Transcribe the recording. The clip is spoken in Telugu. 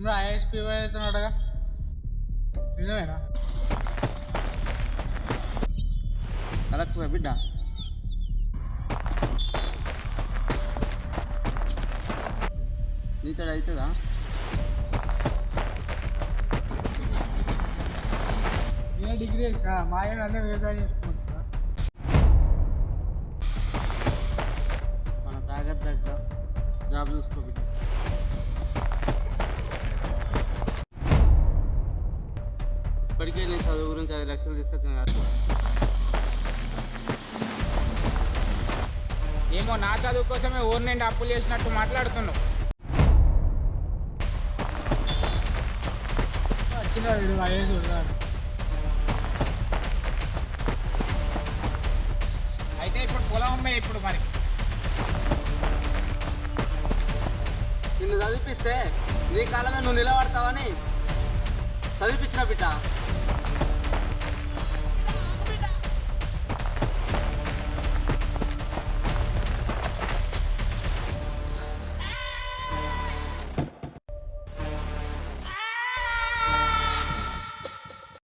నువ్వు ఐఎస్పీ అవుతున్నాడుగా నిజమేనా కలెక్టర్ బిడ్డ నీతో అవుతుందా నేను డిగ్రీ చేసిన మా ఆయన అన్నీ వ్యవసాయం చేసుకుంటా మన తాగత్ దగ్గర జాబ్ చూసుకో ఇప్పటికే నేను చదువు గురించి ఐదు లక్షలు తీసుకొచ్చిన కాదు. ఏమో నా చదువు కోసమే ఊరు నుండి అప్పులు చేసినట్టు మాట్లాడుతున్నావు. వచ్చిన వీడు అయితే ఇప్పుడు పొలం అమ్మాయి ఇప్పుడు మరి. నిన్ను చదివిపిస్తే నీ కాలమే నువ్వు నిలబడతావని చదివిపించిన బిడ్డ.